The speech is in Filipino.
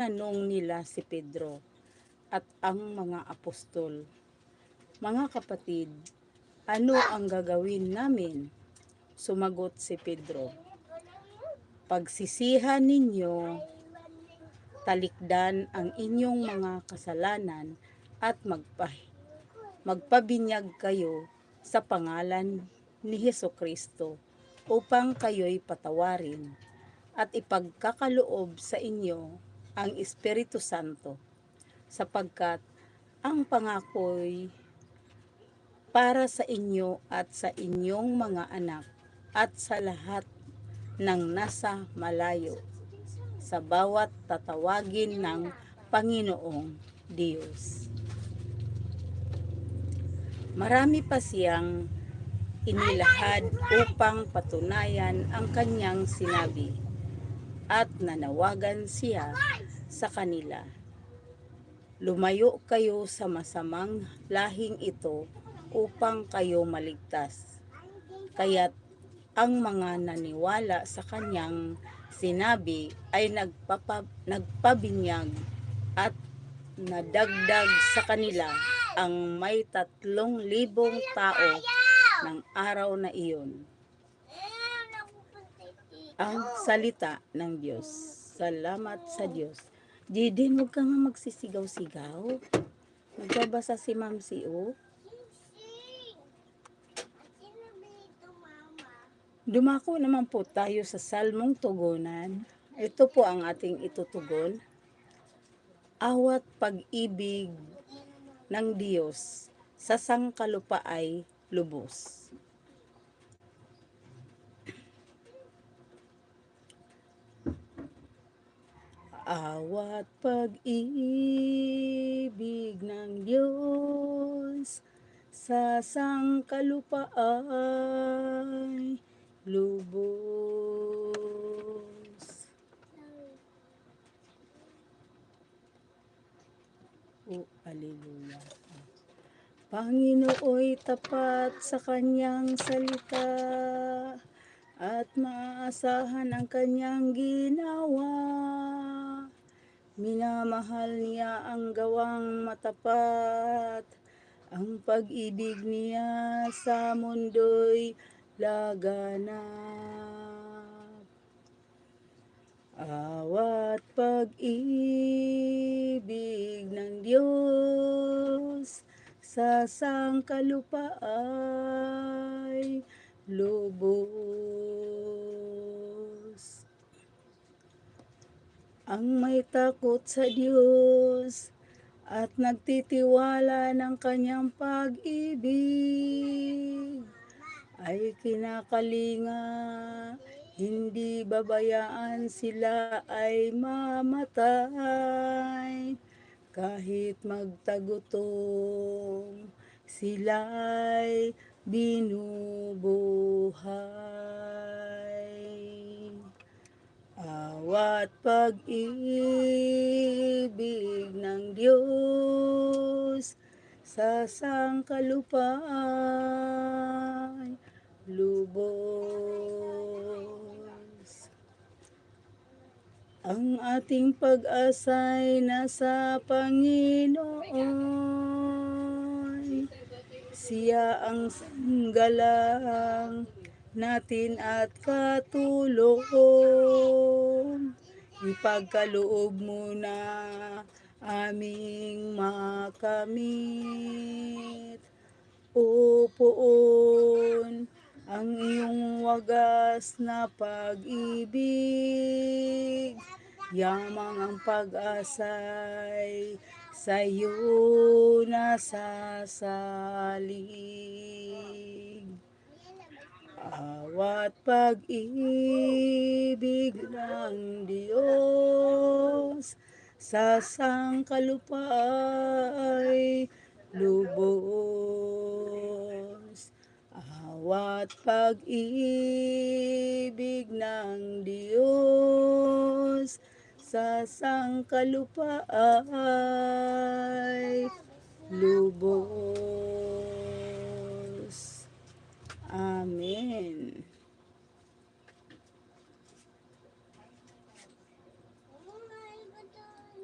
Tanong nila si Pedro at ang mga apostol, Mga kapatid, ano ang gagawin namin? Sumagot si Pedro, Pagsisihan ninyo, talikdan ang inyong mga kasalanan at magpa, magpabinyag kayo sa pangalan ni Heso Kristo upang kayo'y patawarin at ipagkakaloob sa inyo ang Espiritu Santo sapagkat ang pangako'y para sa inyo at sa inyong mga anak at sa lahat ng nasa malayo sa bawat tatawagin ng Panginoong Diyos. Marami pa siyang inilahad upang patunayan ang kanyang sinabi at nanawagan siya sa kanila. Lumayo kayo sa masamang lahing ito upang kayo maligtas. Kaya't ang mga naniwala sa kanyang sinabi ay nagpapa, nagpabinyag at nadagdag sa kanila ang may tatlong libong tao ng araw na iyon ang salita ng Diyos. Salamat sa Diyos. Jiden, huwag ka nga magsisigaw-sigaw. Nagbabasa si Ma'am si O. Dumako naman po tayo sa salmong tugunan. Ito po ang ating itutugon. Awat pag-ibig ng Diyos sa sangkalupa ay lubos. Awat pag-ibig ng Diyos sa sangkalupa ay lubos. O, aleluya. Panginooy tapat sa kanyang salita at maasahan ang kanyang ginawa. Minamahal niya ang gawang matapat, ang pag-ibig niya sa mundo'y laganap. Awat pag-ibig ng Diyos sa sangkalupa ay lubos. Ang may takot sa Diyos at nagtitiwala ng kanyang pag-ibig ay kinakalinga, hindi babayaan sila ay mamatay kahit magtagutom sila'y binubuhay. Awat pag-ibig ng Diyos sa sangkalupa ay lubos. Ang ating pag-asa'y nasa Panginoon. Siya ang sanggalang natin at katulong. Ipagkaloob mo na aming makamit. O ang iyong wagas na pag-ibig. Yamang ang pag-asay sa iyo nasasalig. Awat pag-ibig ng Diyos sa sangkalupa ay lubos. Awat pag-ibig ng Diyos sa sangkalupa ay lubos.